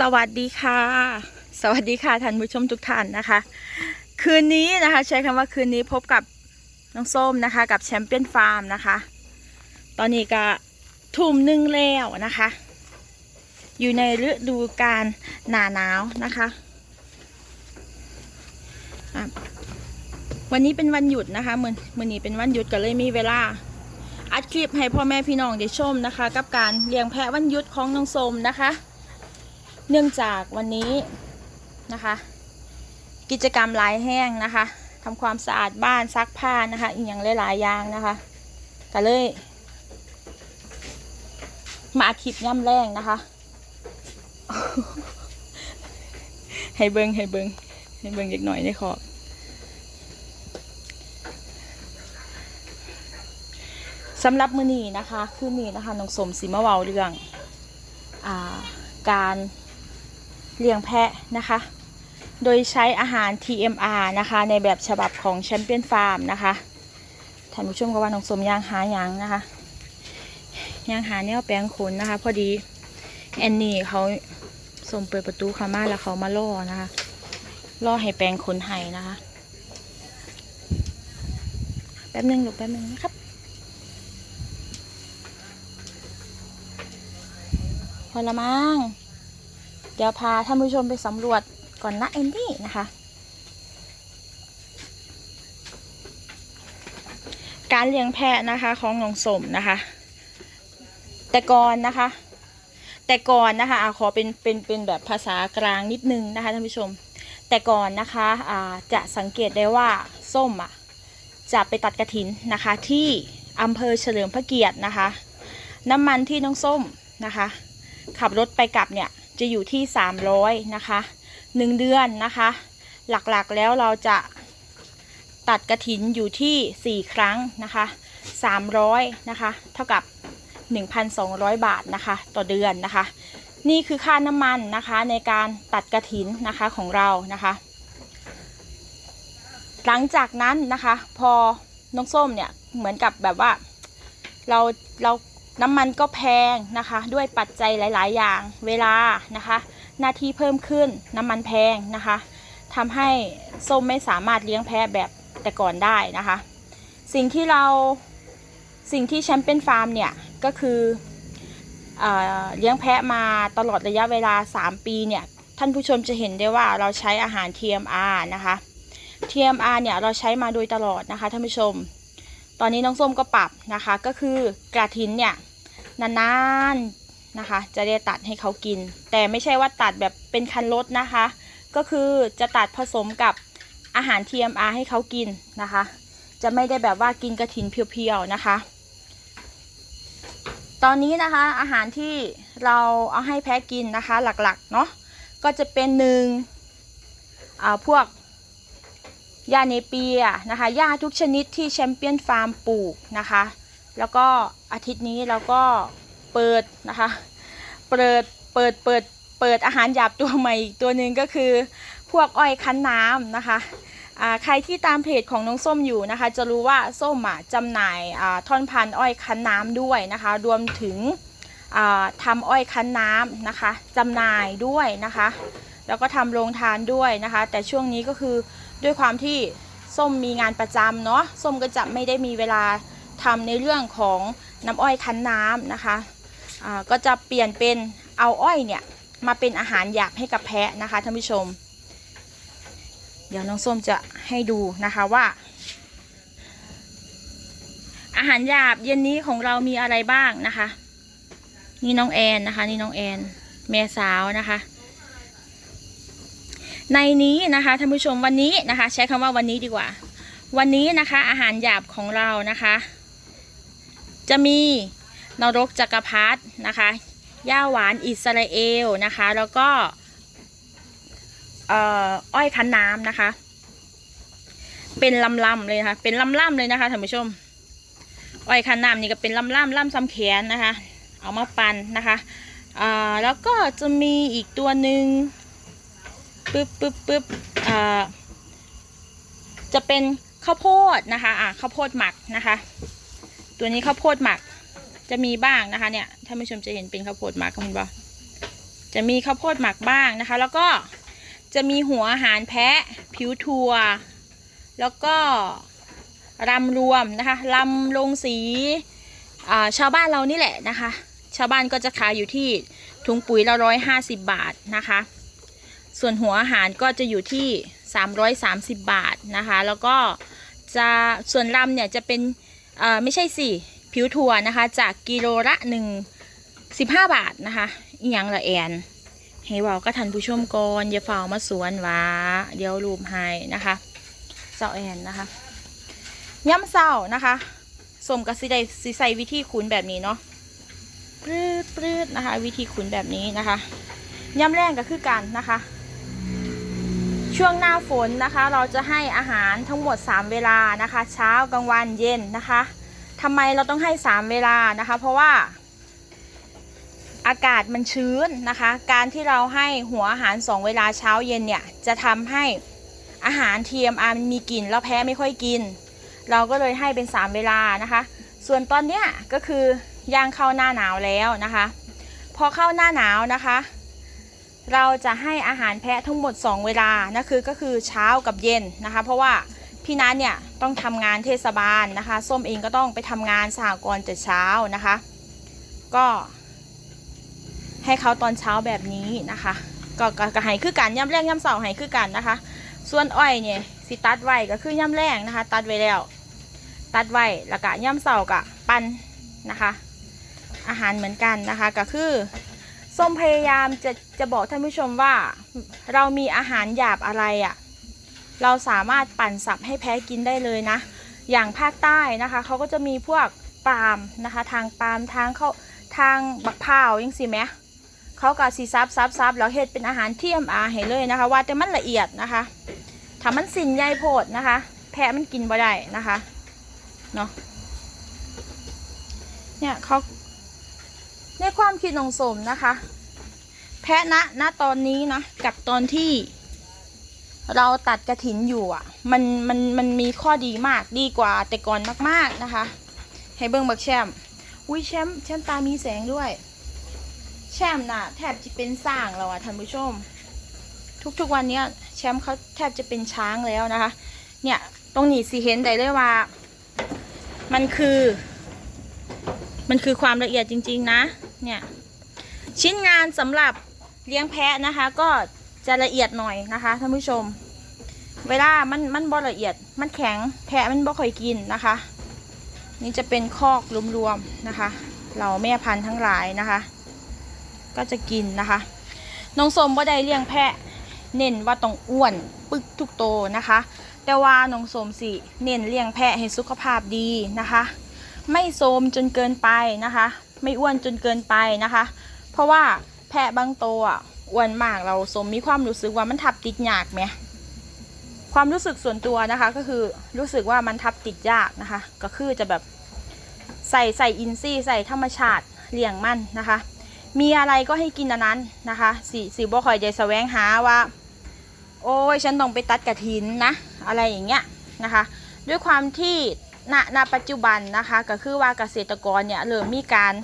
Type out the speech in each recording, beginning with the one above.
สวัสดีค่ะ สวัสดีค่ะท่านผู้ชมทุกท่านนะคะ คืนนี้นะคะ ใช้คำว่าคืนนี้พบกับน้องส้มนะคะ กับแชมเปี้ยนฟาร์มนะคะ ตอนนี้ก็ทุ่มหนึ่งแล้วนะคะ อยู่ในฤดูกาลหนาหนาวนะคะอะวันนี้เป็นวันหยุดนะคะมือมือนี้เป็นวันหยุดก็เลยมีเวลา อัดคลิปให้พ่อแม่พี่น้องได้ชมนะคะ กับการเลี้ยงแพะวันหยุดของน้องส้มนะคะ เนื่องจากวันนี้นะคะ กิจกรรมหลายแห้งนะคะทำความสะอาดบ้านซักผ้านะคะอีกอย่างหลายๆอย่างนะคะก็เลย มาอาทิตย์ย่ำแรงนะคะให้เบิงให้เบิงให้เบิงเล็กหน่อยได้ขอบสำหรับมือนีนะคะคืนนี้นะคะน้องสมสีมะเวาเรื่องอาการ เลี้ยงแพะนะคะ โดยใช้อาหาร TMR นะคะ ในแบบฉบับของแชมเปี้ยนฟาร์มนะคะท่านผู้ชมก็ว่าน้องสมย่างหาหยังนะคะย่างหาแนวแปลงขนนะคะ พอดีแอนนี่เขาสมเปิดประตูเข้ามาแล้วเขามาล่อนะคะ ล่อให้แปลงขนไห้นะคะ แป๊บนึงลูกแป๊บนึงนะครับ พอละมั้ง เดี๋ยวพาท่านผู้ชมไปสำรวจก่อนนะเอนดี้นะคะ การเลี้ยงแพะนะคะของหนองสมนะคะ แต่ก่อนนะคะ แต่ก่อนนะคะอะขอเป็นเป็นเป็นแบบภาษากลางนิดนึงนะคะท่านผู้ชม แต่ก่อนนะคะอาจะสังเกตได้ว่าส้มอะจะไปตัดกระถินนะคะที่อำเภอเฉลิมพระเกียรตินะคะ น้ำมันที่น้องส้มนะคะ ขับรถไปกลับเนี่ย จะอยู่ที่ 300 นะคะ 1 เดือนนะคะ หลักๆแล้วเราจะตัดกระถินอยู่ที่ 4 ครั้งนะคะ 300 นะคะ เท่ากับ 1,200 บาทนะคะ ต่อเดือนนะคะ นี่คือค่าน้ำมันนะคะในการตัดกระถินนะคะของเรานะคะ หลังจากนั้นนะคะ พอน้องส้มเนี่ยเหมือนกับแบบว่าเราเรา น้ำมันก็แพงนะคะ ด้วยปัจจัยหลาย ๆ อย่างเวลานะคะ หน้าที่เพิ่มขึ้นน้ำมันแพงนะคะทำให้ส้มไม่สามารถเลี้ยงแพะแบบแต่ก่อนได้นะคะ สิ่งที่เราสิ่งที่แชมเปี้ยนฟาร์มเนี่ยก็คือเออเลี้ยงแพะมาตลอดระยะเวลา 3 ปีเนี่ยท่านผู้ชมจะเห็นได้ว่าเราใช้อาหาร TMR นะคะ TMR เนี่ยเราใช้มาโดยตลอดนะคะท่านผู้ชม ตอนนี้น้องส้มก็ปรับนะคะ ก็คือกระถินเนี่ยนานๆนะคะ จะได้ตัดให้เขากิน แต่ไม่ใช่ว่าตัดแบบเป็นคันรถนะคะ ก็คือจะตัดผสมกับอาหาร TMR ให้เขากินนะคะ จะไม่ได้แบบว่ากินกระถินเพียวๆนะคะ ตอนนี้นะคะอาหารที่เราเอาให้แพะกินนะคะหลักๆเนาะก็จะเป็นหนึ่งอ่าพวก หญ้าเนเปียนะคะหญ้าทุกชนิดที่แชมเปี้ยนฟาร์มปลูกนะคะ แล้วก็อาทิตย์นี้เราก็เปิดนะคะ เปิดเปิดเปิดเปิดอาหารหยาบตัวใหม่อีกตัวหนึ่งก็คือพวกอ้อยคั้นน้ำนะคะอ่าใครที่ตามเพจของน้องส้มอยู่นะคะ จะรู้ว่าส้มอะจำหน่ายอ่าท่อนพันอ้อยคั้นน้ำด้วยนะคะ รวมถึงอ่าทำอ้อยคั้นน้ำนะคะจำหน่ายด้วยนะคะ แล้วก็ทำโรงทานด้วยนะคะ แต่ช่วงนี้ก็คือด้วยความที่ส้มมีงานประจำเนาะส้มก็จะไม่ได้มีเวลาทำในเรื่องของน้ำอ้อยคั้นน้ำนะคะอ่าก็จะเปลี่ยนเป็นเอาอ้อยเนี่ยมาเป็นอาหารหยาบให้กับแพะนะคะท่านผู้ชม เดี๋ยวน้องส้มจะให้ดูนะคะว่า อาหารหยาบเย็นนี้ของเรามีอะไรบ้างนะคะ นี่น้องแอนนะคะ นี่น้องแอนแม่สาวนะคะ ในนี้นะคะท่านผู้ชมวันนี้นะคะ ใช้คำว่าวันนี้ดีกว่า วันนี้นะคะ อาหารหยาบของเรานะคะ จะมีนรกจักรพรรดินะคะย่าหวานอิสราเอลนะคะ แล้วก็เอ่อ้อยคั้นน้ำนะคะ เป็นลำลำเลยนะคะเป็นลำลำเลยนะคะท่านผู้ชม อ้อยคั้นน้ำนี่ก็เป็นลำลำลำซ้ำแขนนะคะ เอามาปั่นนะคะอ่าแล้วก็จะมีอีกตัวหนึ่ง ปึ๊บปึ๊บปึ๊บอ่าจะเป็นข้าวโพดนะคะอ่าข้าวโพดหมักนะคะ ตัวนี้ข้าวโพดหมักจะมีบ้างนะคะเนี่ยท่านผู้ชมจะเห็นเป็นข้าวโพดหมักเห็นปะจะมีข้าวโพดหมักบ้างนะคะ แล้วก็จะมีหัวอาหารแพะผิวถั่วแล้วก็รำรวมนะคะรำลงสีอ่าชาวบ้านเรานี่แหละนะคะ ชาวบ้านก็จะขายอยู่ที่ถุงปุ๋ยละร้อยห้าสิบบาทนะคะ ส่วนหัวอาหารก็จะอยู่ที่ 330 บาทนะคะ แล้วก็จะส่วนรำเนี่ยจะเป็นเอ่อไม่ใช่สิผิวถั่วนะคะ จากกิโลละหนึ่งสิบห้าบาทนะคะอีหยังละแอนให้เว่าก็ทันผู้ชมก่อนอย่าเฝ้ามาสวนหวาเดี๋ยวรูมให้นะคะเจ้าแอนนะคะย่ำเศร้านะคะสมกับสิไดสิใสวิธีขุนแบบนี้เนาะปรืดปรืดนะคะ วิธีขุนแบบนี้นะคะย่ำแรงก็คือกันนะคะ ช่วงหน้าฝนนะคะ เราจะให้อาหารทั้งหมด 3 เวลานะคะ เช้ากลางวันเย็นนะคะทำไมเราต้องให้ 3 เวลานะคะ เพราะว่าอากาศมันชื้นนะคะ การที่เราให้หัวอาหาร 2 เวลาเช้าเย็นเนี่ยจะทำให้อาหาร TMR มันมีกลิ่นแล้วแพ้ไม่ค่อยกิน เราก็เลยให้เป็น 3 เวลานะคะ ส่วนตอนเนี้ยก็คือย่างเข้าหน้าหนาวแล้วนะคะ พอเข้าหน้าหนาวนะคะ เราจะให้อาหารแพะทั้งหมด 2 เวลานะคือก็คือเช้ากับเย็นนะคะ เพราะว่าพี่นัทเนี่ยต้องทำงานเทศบาลนะคะ ส้มเองก็ต้องไปทำงานสหกรณ์แต่เช้านะคะ ก็ให้เขาตอนเช้าแบบนี้นะคะ ก็ก็กให้คือกันย่ำแรงย่ำเสาร์ให้คือกันนะคะ ส่วนอ้อยเนี่ยสิตัดไว้ก็คือย่ำแรงนะคะ ตัดไว้แล้ว ตัดไว้แล้วก็ย่ำเสาร์กะปั้นนะคะ อาหารเหมือนกันนะคะก็คือ ส้มพยายามจะจะบอกท่านผู้ชมว่า เรามีอาหารหยาบอะไรอะ่ะ เราสามารถปั่นสับให้แพ้กินได้เลยนะ อย่างภาคใต้นะคะเขาก็จะมีพวกปาล์มนะคะ ทางปาล์มทางเขาทางบักพร้าวยังสิแหมเขาก็สีซับซับซับแล้วเฮ็ดเป็นอาหารเทียมอาให้เลยนะคะ ว่าแต่มันละเอียดนะคะถ้ามันสินใยโพดนะคะ แพะมันกินบ่ได้นะคะเนาะเนี่ยเขา ในความคิดของสมนะคะ แพะณณตอนนี้นะ กับตอนที่เราตัดกระถินอยู่อะ มันมันมันมีข้อดีมากดีกว่าแต่ก่อนมากๆนะคะ ให้เบิ้งบักแชมป์อุ้ยแชมป์แชมป์ตามีแสงด้วย แชมป์น่ะ แทบจะเป็นสร้างแล้วอะท่านผู้ชม ทุกๆวันเนี้ยแชมป์เขาแทบจะเป็นช้างแล้วนะคะ เนี่ยตรงนี้สิเห็นได้เลยว่า มันคือ มันคือความละเอียดจริง ๆ นะ เนี่ยชิ้นงานสำหรับเลี้ยงแพะนะคะ ก็จะละเอียดหน่อยนะคะท่านผู้ชม เวลามันมันบ่ละเอียดมันแข็งแพะมันบ่ค่อยกินนะคะ นี่จะเป็นคอกรวมๆนะคะ เราแม่พันธุ์ทั้งหลายนะคะ ก็จะกินนะคะน้องสมบ่ได้เลี้ยงแพะเน้นว่าต้องอ้วนปึกทุกโตนะคะ แต่ว่าน้องสมสิเน้นเลี้ยงแพะให้สุขภาพดีนะคะ ไม่โทมจนเกินไปนะคะ ไม่อ้วนจนเกินไปนะคะ เพราะว่าแพะบางตัวอะอ้วนมากเราสมมีความรู้สึกว่ามันทับติดยากไหมความรู้สึกส่วนตัวนะคะก็คือรู้สึกว่ามันทับติดยากนะคะ ก็คือจะแบบใส่ใส่อินซี่ใส่ธรรมชาติเลี้ยงมันนะคะ มีอะไรก็ให้กินอันนั้นนะคะสีสีบ่คอยใจแสวงหาว่า โอ้ยฉันต้องไปตัดกระถินนะ อะไรอย่างเงี้ยนะคะ ด้วยความที่ ณณปัจจุบันนะคะก็คือว่าเกษตรกรเนี่ยเริ่มมีการ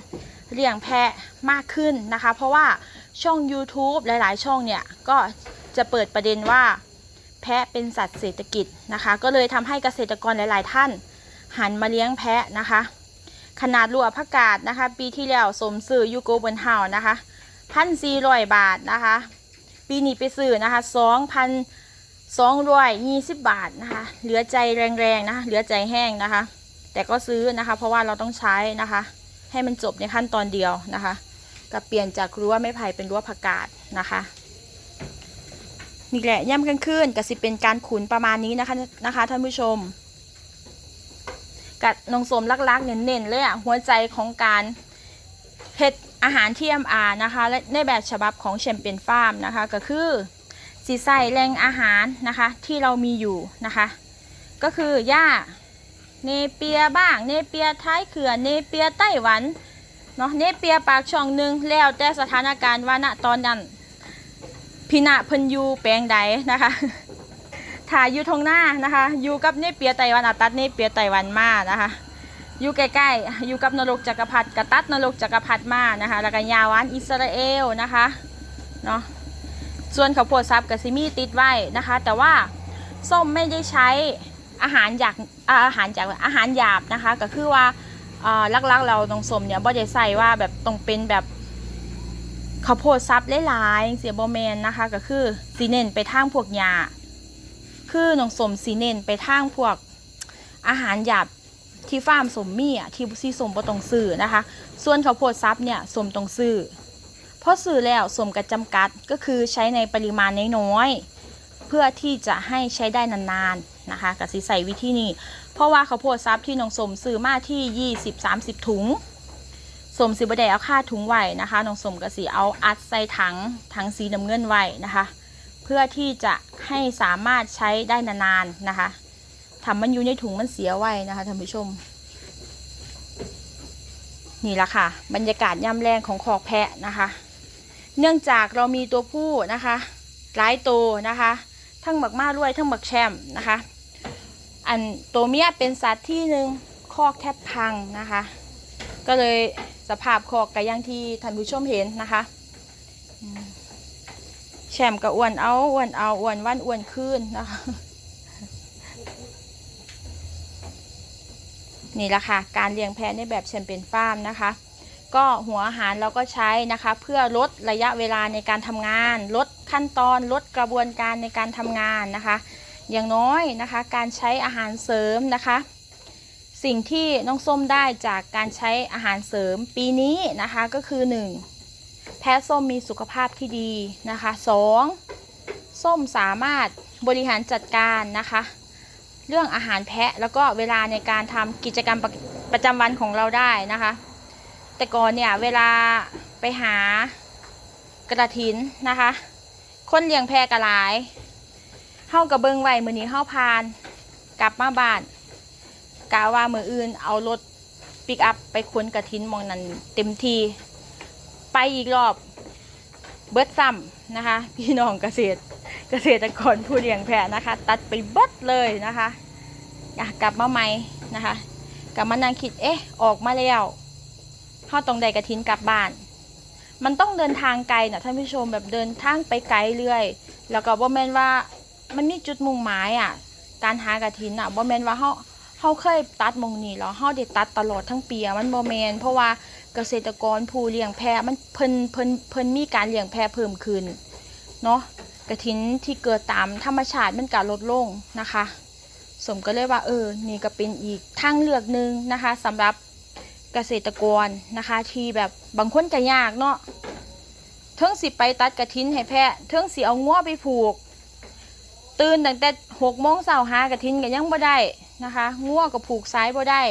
เลี้ยงแพะมากขึ้นนะคะ เพราะว่าช่อง YouTube หลาย ๆ ช่องเนี่ยก็จะเปิดประเด็นว่าแพะเป็นสัตว์เศรษฐกิจนะคะ ก็เลยทำให้เกษตรกรหลาย ๆ ท่านหันมาเลี้ยงแพะนะคะ ขนาดรัวผักกาดนะคะ ปีที่แล้วสมซื้อยูโกเบนเฮานะคะพันสี่ร้อยบาทนะคะ ปีนี้ไปซื้อนะคะสองพัน สองร้อยยี่สิบบาทนะคะ เหลือใจแรงๆนะคะเหลือใจแห้งนะคะ แต่ก็ซื้อนะคะ เพราะว่าเราต้องใช้นะคะ ให้มันจบในขั้นตอนเดียวนะคะกับเปลี่ยนจากรั้วไม้ไผ่เป็นรั้วผักกาดนะคะนี่แหละย่ำกลางคืนก็สิเป็นการขุนประมาณนี้นะคะนะคะท่านผู้ชม กับนงสมลักๆเน้นๆเลยอะหัวใจของการเฮ็ดอาหารที่ MR นะคะและในแบบฉบับของแชมเปียนฟาร์มนะคะก็คือ สีใส่แรงอาหารนะคะที่เรามีอยู่นะคะ ก็คือหญ้าเนเปียบ้าง เนเปียท้ายเขื่อนเนเปียไต้หวันเนาะเนเปียปากช่องหนึ่งแล้วแต่สถานการณ์ว่าณตอนนั้นพินะเพิ่นยูแปลงใดนะคะถ่ายอยู่ทงหน้านะคะอยู่กับเนเปียไต้หวันอะตัดเนเปียไต้หวันมานะคะอยู่ใกล้ๆอยู่กับนรกจักรพรรดิกระตัดนรกจักรพรรดิมานะคะแล้วก็ยาวานอิสราเอลนะคะเนาะ ส่วนข้าวโพดซับกับซิมีติดไว้นะคะ แต่ว่าส้มไม่ได้ใช้อาหารอยากอาหารจากอาหารหยาบนะคะ ก็คือว่าลักๆเราตรงสมเนี่ยบ่ได้ใส่ว่าแบบต้องเป็นแบบข้าวโพดซับหลายๆเสียบแมนนะคะ ก็คือสีเน้นไปทางพวกหญ้าคือนองสมสีเน้นไปทางพวกอาหารหยาบที่ฟาร์มสมมีอะที่ซีสมบ่ต้องซื้อนะคะ ส่วนข้าวโพดซับเนี่ยสมต้องซื้อ พราะซื้อแล้วสมกับจำกัดก็คือใช้ในปริมาณน้อยๆเพื่อที่จะให้ใช้ได้นานๆนะคะกับสีใส่วิธีนี้ เพราะว่าข้าวโพดซับที่น้องสมซื้อมาที่ 20-30 ถุงสมสิบดเอาค่าถุงไว้นะคะน้องสมกับสีเอาอัดใส่ถังถังสีน้ำเงินไว้นะคะ เพื่อที่จะให้สามารถใช้ได้นานๆนะคะทำมันอยู่ในถุงมันเสียไว้นะคะท่านผู้ชมนี่ละค่ะ บรรยากาศย่ำแรงของคอกแพะนะคะ เนื่องจากเรามีตัวผู้นะคะหลายตัวนะคะ ทั้งหมักมาด้วยทั้งหมักแชมนะคะ อันตัวเมียเป็นสัตว์ที่หนึ่งคอกแทบพังนะคะ ก็เลยสภาพคอกก็อย่างที่ท่านผู้ชมเห็นนะคะอืมแชมก็อ้วนเอาอ้วนเอาอ้วนวันอ้วนขึ้นนะคะนี่แหละค่ะ การเลี้ยงแพะในแบบแชมเปญฟาร์มนะคะ ก็หัวอาหารเราก็ใช้นะคะ เพื่อลดระยะเวลาในการทำงาน ลดขั้นตอนลดกระบวนการในการทำงานนะคะ อย่างน้อยนะคะการใช้อาหารเสริมนะคะ สิ่งที่น้องส้มได้จากการใช้อาหารเสริมปีนี้นะคะก็คือ 1. แพะส้มมีสุขภาพที่ดีนะคะ 2. ส้มสามารถบริหารจัดการนะคะ เรื่องอาหารแพะแล้วก็เวลาในการทำกิจกรรมประประจำวันของเราได้นะคะ แต่ก่อนเนี่ยเวลาไปหากระถินนะคะ คนเลี้ยงแพะกระหลายเฮากระเบิงไว้มือนี้เฮาพาน กลับมาบ้านกะว่ามืออื่นเอารถปิกอัพไปขนกระถินมองนั้นเต็มที ไปอีกรอบเบิดซ้ำนะคะ พี่น้องเกษตรเกษตรกรผู้เลี้ยงแพะนะคะ ตัดไปเบิดเลยนะคะอยากกลับมาใหม่นะคะ กลับมานั่งคิดเอ๊ะออกมาแล้ว เขาต้องได้กระถินกลับบ้าน มันต้องเดินทางไกลนะท่านผู้ชมแบบเดินทางไปไกลเรื่อย แล้วก็บ่แม่นว่ามันมีจุดมุ่งหมายอะ การหากระถินอะบ่แม่นว่าเฮาเฮาเคยตัดมงนี้แล้วเฮาได้ตัดตลอดทั้งปีอะมันบ่แมนเพราะว่าเกษตรกรผู้เลี้ยงแพะมันเพิ่นเพิ่นเพิ่นมีการเลี้ยงแพะเพิ่มขึ้นเนาะกระถินที่เกิดตามธรรมชาติมันก็ลดลงนะคะ สมก็เลยว่าเออนี่ก็เป็นอีกทางเลือกหนึ่งนะคะสำหรับ เกษตรกรนะคะ ที่แบบบางคนก็ยากเนาะเทิงสิไปตัดกระถินให้แพะเทิงสิเอาง้อไปผูก ตื่นตั้งแต่หกโมงเช้าหากระถินก็ยังบ่ได้นะคะง้อก็ผูกซ้ายบ่ได้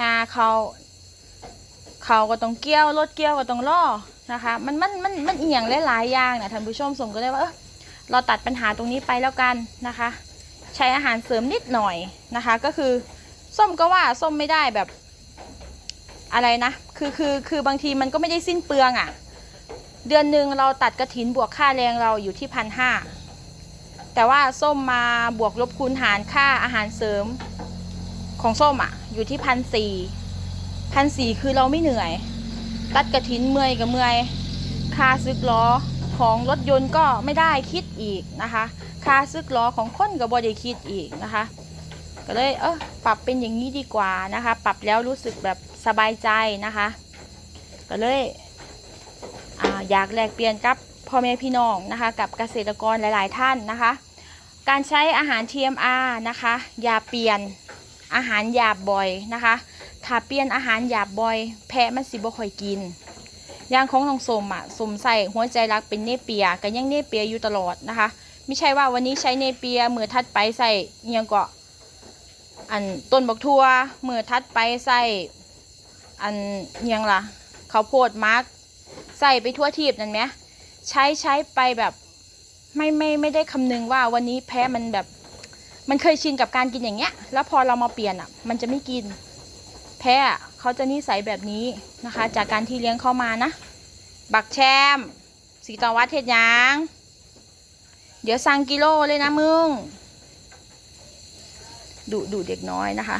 นาเขาเขาก็ต้องเกี่ยวรถเกี่ยวก็ต้องล่อนะคะ มันมันมันมันเอียงหลายๆอย่างนะท่านผู้ชมสมก็เลยว่าเออเราตัดปัญหาตรงนี้ไปแล้วกันนะคะ ใช้อาหารเสริมนิดหน่อยนะคะ ก็คือส้มก็ว่าส้มไม่ได้แบบ อะไรนะ คือคือคือบางทีมันก็ไม่ได้สิ้นเปลืองอะ่ะ เดือนหนึ่งเราตัดกระถินบวกค่าแรงเราอยู่ที่พันห้าแต่ว่าส้มมาบวกลบคูณหารค่าอาหารเสริมของส้มอะ่ะ อยู่ที่พันสี่พันสี่คือเราไม่เหนื่อย ตัดกระถินเมื่อยกับเมื่อย ค่าซึกล้อของรถยนต์ก็ไม่ได้คิดอีกนะคะ ค่าซึกล้อของคนก็บ่ได้คิดอีกนะคะ ก็เลยเออปรับเป็นอย่างนี้ดีกว่านะคะ ปรับแล้วรู้สึกแบบสบายใจนะคะ ก็เลยออยากแลกเปลี่ยนกับพ่อแม่พี่น้องนะคะ กับเกษตรกรหลาย ๆ ท่านนะคะ การใช้อาหาร TMR นะคะอย่าเปลี่ยนอาหารหยาบบ่อยนะคะ ถ้าเปลี่ยนอาหารหยาบบ่อย แพะมันสิบ่ค่อยกินอย่างของน้องสมอะสมใส่หัวใจรักเป็นเนเปียก็ยังเนเปียอยู่ตลอดนะคะ ไม่ใช่ว่าวันนี้ใช้เนเปียมือทัดไปใส่เอียงก็ อันต้นบักทั่วมือทัดไปใส่อันเอียงล่ะเขาโพดมาร์กใส่ไปทั่วทีบนั่นไหมใช้ใช้ไปแบบไม่ไม่ไม่ได้คำนึงว่าวันนี้แพ้มันแบบ มันเคยชินกับการกินอย่างเงี้ย แล้วพอเรามาเปลี่ยนอะ มันจะไม่กิน แพ้เขาจะนิสัยแบบนี้นะคะ จากการที่เลี้ยงเข้ามานะ บักแชมสีตอวัดเทศยาง เดี๋ยวสั่งกิโลเลยนะมึง ดุดุเด็กน้อยนะคะ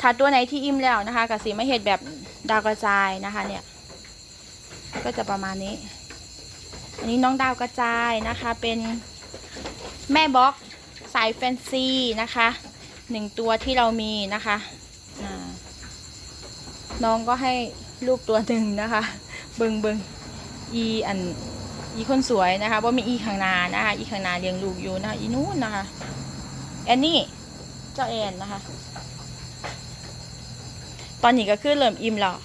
ถ้าตัวไหนที่อิ่มแล้วนะคะกับสีไม่เห็ดแบบดาวกระจายนะคะเนี่ย ก็จะประมาณนี้ อันนี้น้องดาวกระจายนะคะเป็นแม่บล็อกสายแฟนซีนะคะหนึ่งตัวที่เรามีนะคะน้องก็ให้ลูกตัวหนึ่งนะคะ เบิงเบิงอีอันอีคนสวยนะคะว่ามีอีข้างนานะคะ อีข้างนาเลี้ยงลูกอยู่นะะอีนู้นนะคะแอนนี่ เจ้าแอนนะคะ ตอนนี้ก็คือเริ่มอิ่มแล้ว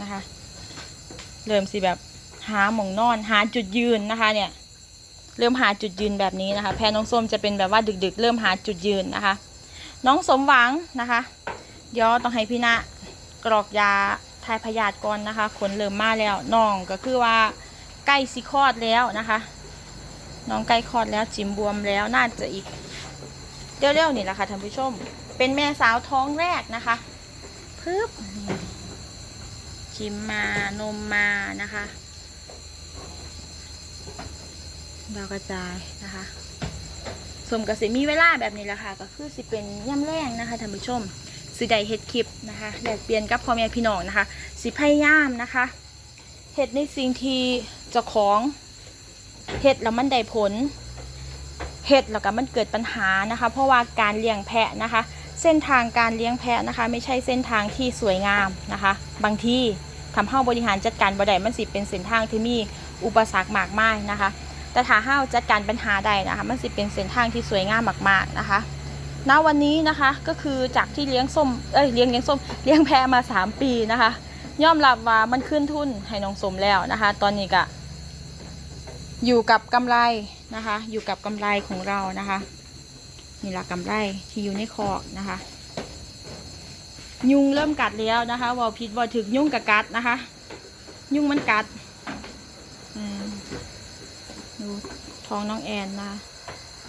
นะคะ เริ่มสิแบบหาหมองนอนหาจุดยืนนะคะ เนี่ย เริ่มหาจุดยืนแบบนี้นะคะ แพรน้องส้มจะเป็นแบบว่าดึก ๆ เริ่มหาจุดยืนนะคะ น้องสมหวังนะคะเดี๋ยวต้องให้พี่ณะกรอกยาทายพยาธิก่อนนะคะขนเริ่มมาแล้วน้องก็คือว่าใกล้สิคลอดแล้วนะคะ น้องใกล้คลอดแล้วจิมบวมแล้วน่าจะอีก เร็วๆนี่แหละค่ะท่านผู้ชม เป็นแม่สาวท้องแรกนะคะพึบชิมมานมมานะคะดาวกระจายนะคะสมกับสิมีเวลาแบบนี้แหละค่ะ ก็คือสิเป็นย่ำแรงนะคะท่านผู้ชมสิได้เฮ็ดคลิปนะคะแลกเปลี่ยนกับพ่อแม่พี่น้องนะคะ สิพยายามนะคะเฮ็ดในสิ่งที่เจ้าของเฮ็ดแล้วมันได้ผล เฮ็ดแล้วก็มันเกิดปัญหานะคะ เพราะว่าการเลี้ยงแพะนะคะ เส้นทางการเลี้ยงแพะนะคะ ไม่ใช่เส้นทางที่สวยงามนะคะ บางที่ทำให้บริหารจัดการบ่ได้มันสิเป็นเส้นทางที่มีอุปสรรคมากมายนะคะ แต่ถ้าห้าจัดการปัญหาได้นะคะ มันสิเป็นเส้นทางที่สวยงามมากๆนะคะณวันนี้นะคะก็คือจากที่เลี้ยงส้มเอ้ยเลี้ยงเลี้ยงส้มเลี้ยงแพะมา 3 ปีนะคะ ยอมรับว่ามันขึ้นทุนให้น้องสมแล้วนะคะ ตอนนี้ก็ อยู่กับกำไรนะคะ อยู่กับกำไรของเรานะคะนี่ละกำไรที่อยู่ในคอกนะคะ ยุงเริ่มกัดแล้วนะคะวอพิษวอถึกยุ่งกับกัดนะคะ ยุงมันกัดดูท้องน้องแอนนะ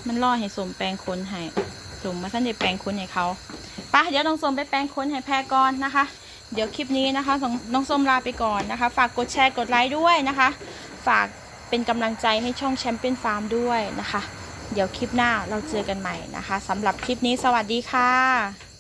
มันล่อให้สมแปลงขนให้สมมาท่านเดแปลงขนให้เขาปะเดี๋ยวน้องสมไปแปลงขนให้แพรก่อนนะคะ เดี๋ยวคลิปนี้นะคะน้องส้มลาไปก่อนนะคะ ฝากกดแชร์กดไลค์ด้วยนะคะ ฝาก เป็นกำลังใจให้ช่องแชมเปี้ยนฟาร์มด้วยนะคะ เดี๋ยวคลิปหน้าเราเจอกันใหม่นะคะสำหรับคลิปนี้สวัสดีค่ะ